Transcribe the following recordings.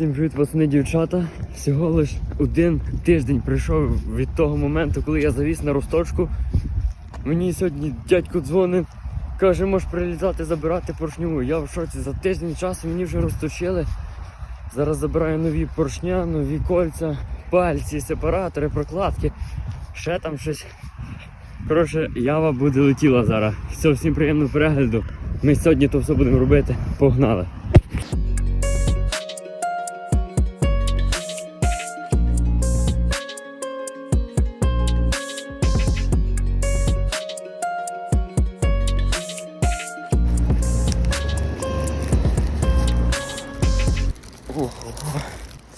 Всім привіт, пацани, дівчата. Всього лиш один тиждень пройшов від того моменту, коли я завіз на росточку. Мені сьогодні дядько дзвонить, каже, можеш прилітати забирати поршню. Я в шоці за тиждень часу мені вже розточили. Зараз забираю нові поршня, нові кольця, пальці, сепаратори, прокладки. Ще там щось. Коротше, ява буде летіла зараз. Все, всім приємного перегляду. Ми сьогодні то все будемо робити. Погнали!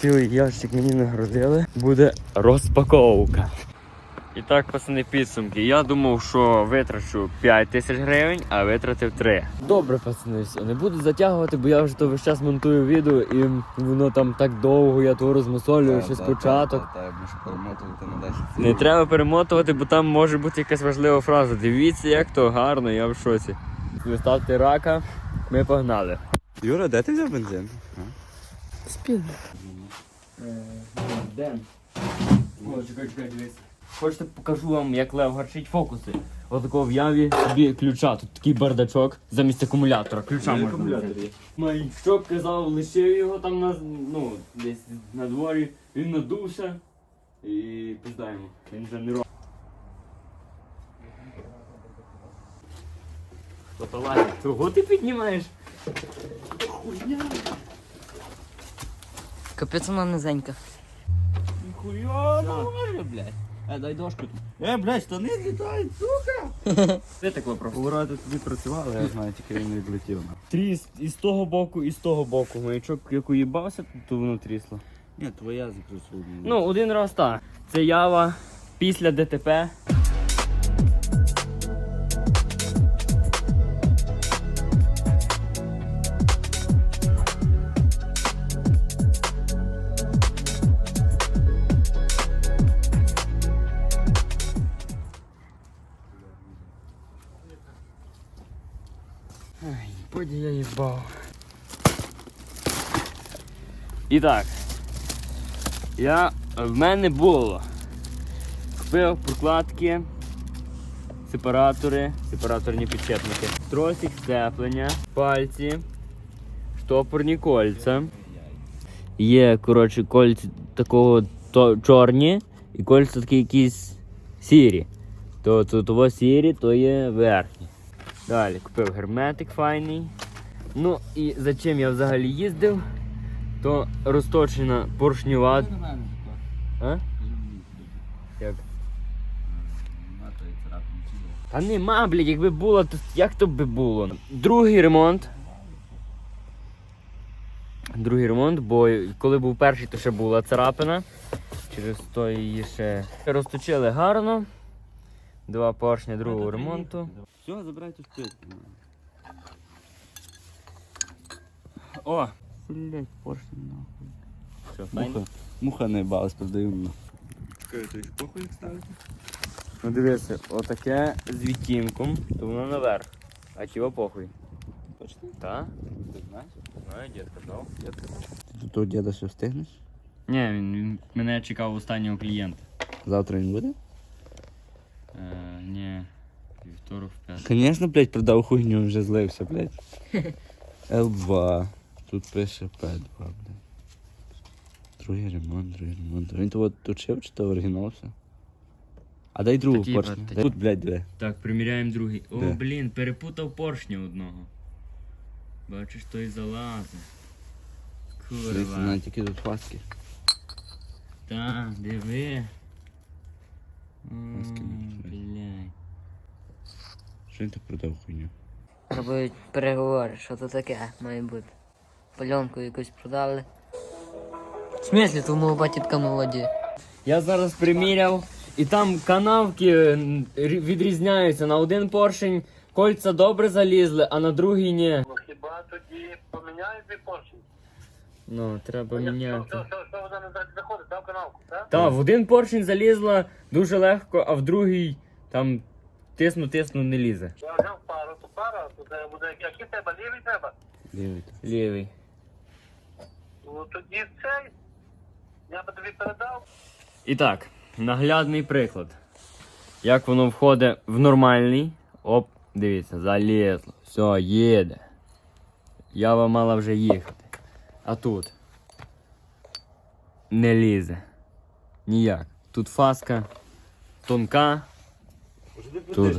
Цілий ящик мені нагрузили. Буде розпаковка. І так, пацани, підсумки. Я думав, що витрачу 5 тисяч гривень, а витратив 3. Добре, пацани, все. Не буду затягувати, бо я вже то весь час монтую відео і воно там так довго, я того розмусолюю ще спочатку. Так, так, можеш перемотувати на 10 Не треба перемотувати, бо там може бути якась важлива фраза. Дивіться, як то гарно, я в шоці. Ставте рака, ми погнали. Юра, де ти взяв бензин? Спільно. Ден. О, чекай, чекай, дивись. Хочете покажу вам, як Лев гарчить фокуси. Отакого в яві собі ключа. Тут такий бардачок замість акумулятора. Ключа можна. взяти. Майчок казав, лишив його там на ну, десь на дворі. Він надувся і піздаємо. Він вже не робить. Фотоладі. Чого ти піднімаєш? Капець вона низенька. Ніхуя, ну може, блядь. Е, дай дошку. тут. Е, блядь, штани злітають, сука! Це таке просто. Повороти тобі працювали, я знаю, тільки він не відлетів. Тріс і з того боку, і з того боку. Маячок, як уїбався, то воно трісло. Ні, твоя закручувала. Ну, один раз так. Це ява після ДТП. Я їбав. І так. Я в мене було. Купив прокладки, сепаратори, сепараторні підчепники, тросик сцеплення, пальці, штопорні кольця. Є, коротше, кольці такого то, чорні і кольця такі якісь сірі. То, то того сірі, то є верхні. Далі купив герметик файний. Ну і за чим я взагалі їздив, то розточена поршнева. А? Як? Та нема, блядь, якби було, то як то би було? Другий ремонт. Другий ремонт, бо коли був перший, то ще була царапина. Через то її ще розточили гарно. Два поршня другого ремонту. Все, забирай ту О! Блять, поршень нахуй. Що, файно? Муха, муха не балась, продаю на. Чекай, то їх похуй як ставити? Ну дивися, отаке з відтінком, то воно наверх. А тіло похуй. Точно? Та? Ти знаєш? Знаю, дід казав. Ти тут того діда ще встигнеш? Ні, він, він мене чекав останнього клієнта. Завтра він буде? Е, ні, вівторок в п'ятницю. Звісно, блядь, продав хуйню, вже злився, блядь. Л2. Тут пише П2, блядь. Другий ремонт, другий ремонт. Він того точив чи то оригінал все? А дай другу Такі, поршню. такі. Тут, блядь, две. Так, приміряємо другий. О, Де? блін, перепутав поршня одного. Бачиш, той залазить. Дивіться, Курва. навіть тільки тут фаски. Та, диви. Маски не чуєш. Блядь. Що він так продав хуйню? Робить переговори, що то таке має бути. Пальонку якусь продали. В смислі, то мого батітка молоді. Я зараз приміряв, і там канавки відрізняються. На один поршень кольця добре залізли, а на другий ні. Ну хіба тоді поміняють дві поршні? Ну, треба Що, міняти. що, що, що вона не заходить, там канавку, так? Та, в один поршень залізла дуже легко, а в другий там тисну, тисну не лізе. Я взяв пару то пара, то буде, який треба, лівий треба. Дивіться. Лівий. Ну тоді цей. Я би тобі передав. І так, наглядний приклад. Як воно входить в нормальний. Оп, дивіться, залізло. Все, їде. Ява мала вже їхати. А тут не лізе. Ніяк. Тут фаска тонка. Тут.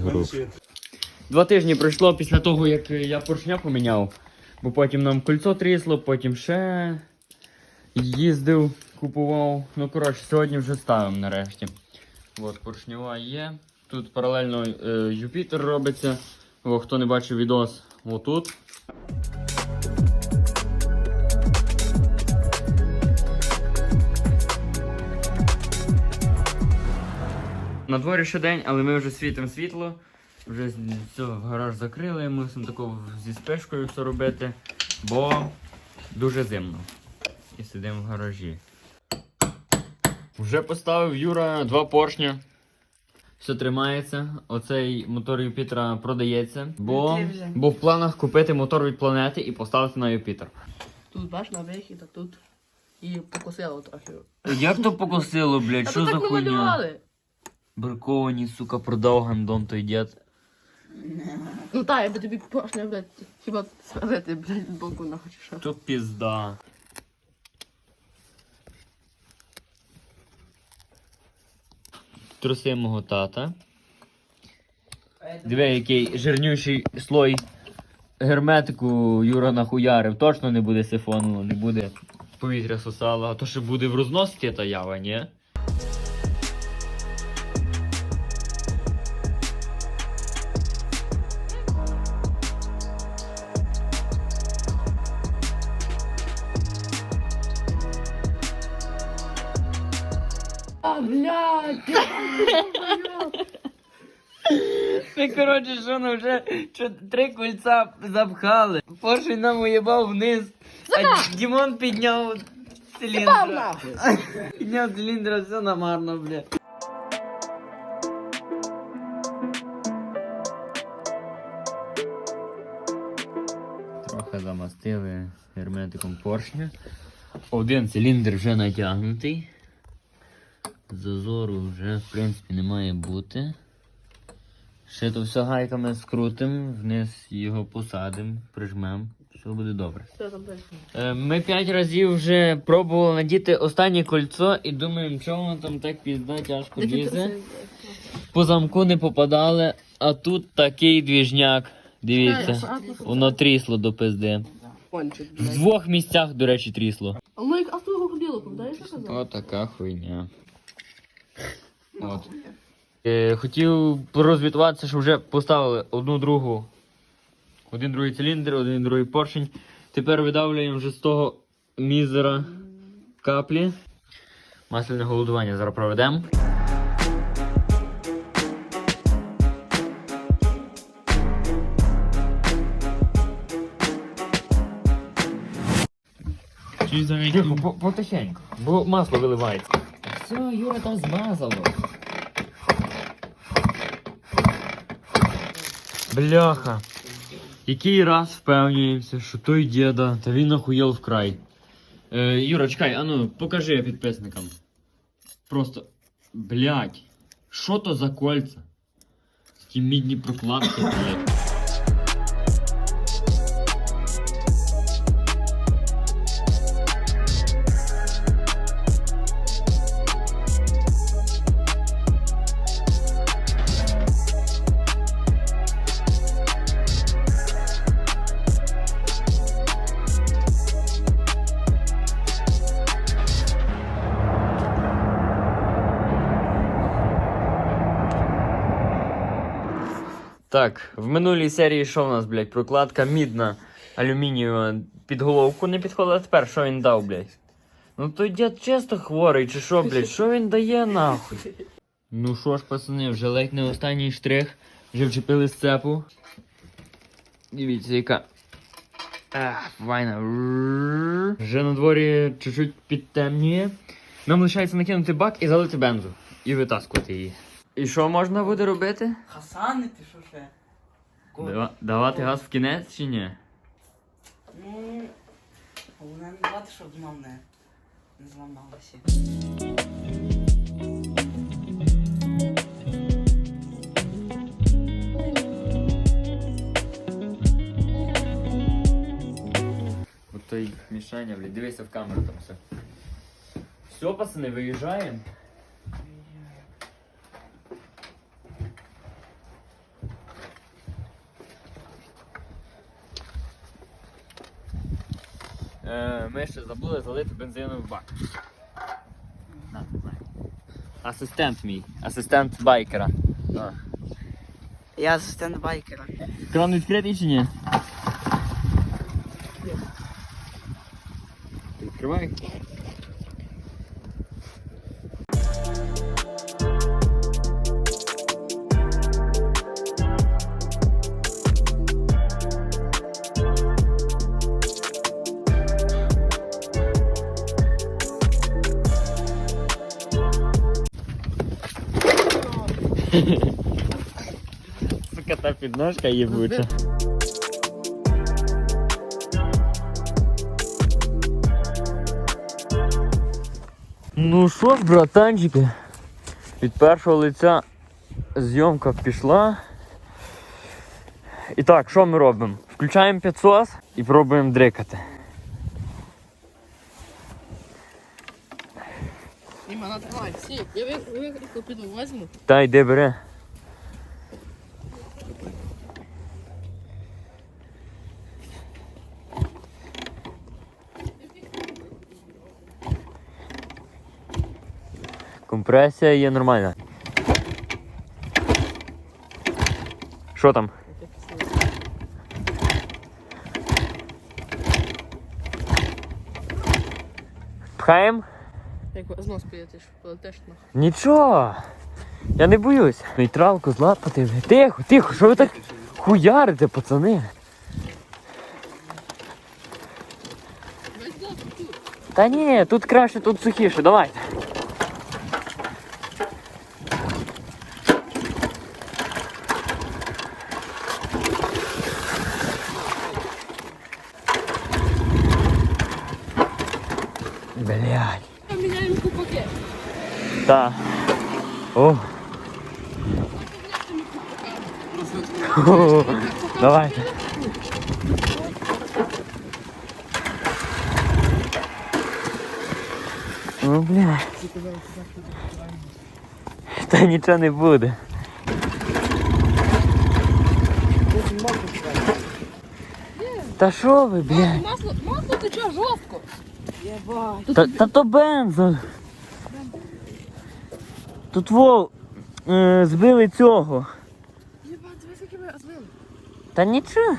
Два тижні пройшло після того, як я поршня поміняв. Бо потім нам кольцо трісло, потім ще їздив, купував. Ну, коротше, сьогодні вже ставимо нарешті. От, поршнева є. Тут паралельно е, Юпітер робиться. О, хто не бачив відос, отут. На дворі ще день, але ми вже світимо світло. Вже все, гараж закрили, мусимо тако зі спешкою все робити, бо дуже зимно. І сидимо в гаражі. Вже поставив Юра два поршня. Все тримається. Оцей мотор Юпітера продається, бо, бо в планах купити мотор від планети і поставити на Юпітер. Тут бач на вихід, а тут і покосило трохи. Як то покосило, блядь, що за хуйня? Браковані, сука, продав гандон той дід. Ну так, я би тобі поршня, блядь, хіба сварити, блядь, боку що. То пізда. Труси мого тата. Диви, який жирнючий слой герметику Юра нахуярив. Точно не буде сифону, не буде повітря сосала, а то ще буде в розносці та ява, ні? Ми, коротше, що ну вже три кольця запхали. Поршень нам уїбав вниз, а Дімон підняв циліндра. Підняв циліндра, все намарно, бля. Трохи замастили герметиком поршня. Один циліндр вже натягнутий. Зазору вже, в принципі, не має бути. Ще то все гайками скрутим, вниз його посадимо, прижмемо. Все буде добре. Що? Е, Ми п'ять разів вже пробували надіти останнє кольцо і думаємо, чого воно там так пізда тяжко лізе. По замку не попадали, а тут такий двіжняк. Дивіться, воно трісло до пизди. В двох місцях, до речі, трісло. А ну як а з того ходило, пам'ятаєш, що казав? Отака хуйня. От. Е, хотів порозвітуватися, що вже поставили одну другу. Один другий циліндр, один другий поршень. Тепер видавлюємо вже з того мізера каплі. Масляне голодування зараз проведемо. Тихо, по- потихеньку, бо масло виливається. Все, Юра там змазало. Бляха. Який раз впевнюємося, що той діда, та він охуєл вкрай. Е, Юра, чекай, а ну, покажи підписникам. Просто, блядь, що то за кольця? Ті мідні прокладки, блядь. Так, в минулій серії що в нас, блядь, прокладка мідна алюмінієва під головку не підходила. Тепер що він дав, блядь? Ну той дід чисто хворий, чи що, блядь, що він дає нахуй? Ну що ж, пацани, вже ледь не останній штрих. Вже вчепили сцепу. Дивіться, яка. Ах, файна. Вже на дворі чуть-чуть підтемнює. Нам лишається накинути бак і залити бензу. І витаскувати її. І що можна буде робити? Хасани, ти що ще? Дава- Давати газ в кінець чи ні? Ну, головне не давати, щоб нам не, не зламалося. От той мішання, блядь, дивися в камеру там все. Все, пацани, виїжджаємо. Ми ще забули залити бензиновий в бак. Асистент мій, асистент байкера. Я асистент байкера. Кран відкритий чи ні? Сука, та підножка їбуча. Ну що ж, братанчики, від першого лиця зйомка пішла. І так, що ми робимо? Включаємо підсос і пробуємо дрикати. Іма, натривай, сі. Я викрикну, піду, возьму. Та йди бери. Компресія є нормальна. Що там? Пхаємо? Як знос поїдеш, полетиш на. Нічого. Я не боюсь. Нейтралку злапати. Тихо, тихо, що ви так хуярите, пацани? Та ні, тут краще, тут сухіше, давайте. Блядь. Міняємо купаки. Та. О. О, Давайте. О, бля. Та нічого не буде. Та що ви, бля? Масло, масло тече жорстко. Та, та то бензо. Тут во е, збили цього. Єба, дивись, які ми збили. Та нічого.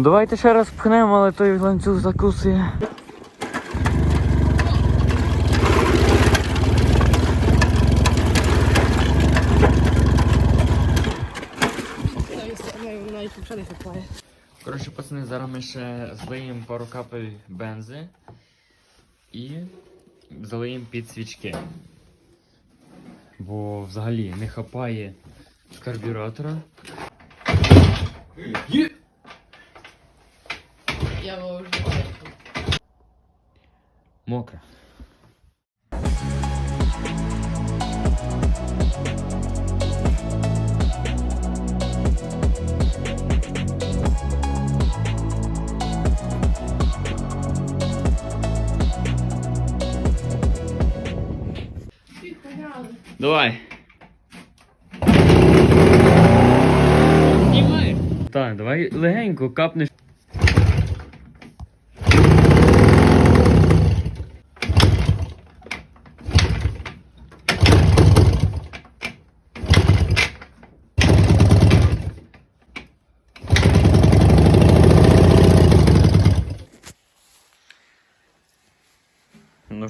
Ну давайте ще раз пхнемо, але той ланцюг закусує. Коротше, пацани, зараз ми ще злиємо пару капель бензи і залиємо під свічки. Бо взагалі не хапає карбюратора. Я його вже Мокре. Давай. Знімай. Так, давай легенько капнеш.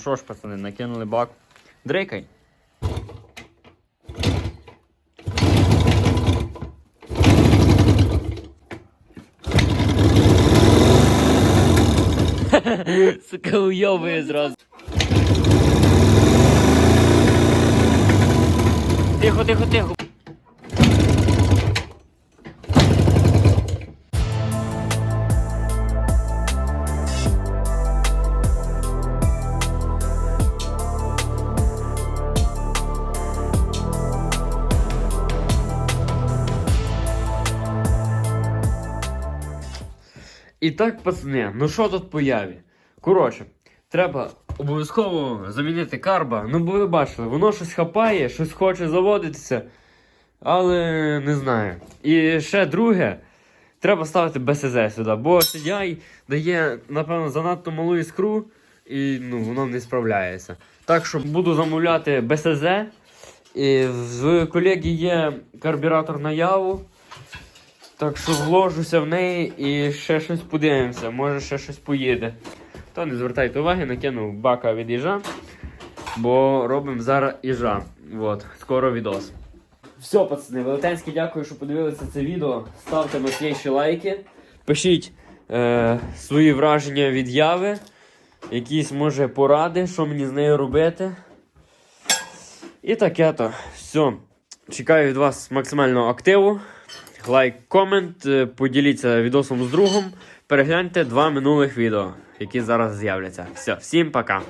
що ж, пацани, накинули бак. Дрикай. Сука, уйовує зразу. Тихо, тихо, тихо. І так, пацани, ну що тут по яві? Коротше, треба обов'язково замінити карба. Ну, бо ви бачили, воно щось хапає, щось хоче заводитися, але не знаю. І ще друге, треба ставити БСЗ сюди, бо CDI дає, напевно, занадто малу іскру, і ну, воно не справляється. Так що буду замовляти БСЗ. І в колеги є карбюратор на яву. Так що вложуся в неї і ще щось подивимося, може ще щось поїде. То не звертайте уваги, накинув бака від їжа, бо робимо зараз їжа. От, скоро відос. Все, пацани, велетенське дякую, що подивилися це відео. Ставте мощніші лайки. Пишіть е, свої враження від яви, якісь може поради, що мені з нею робити. І таке то. Все. Чекаю від вас максимального активу. Лайк, комент, поділіться відосом з другом. Перегляньте два минулих відео, які зараз з'являться. Все, всім пока.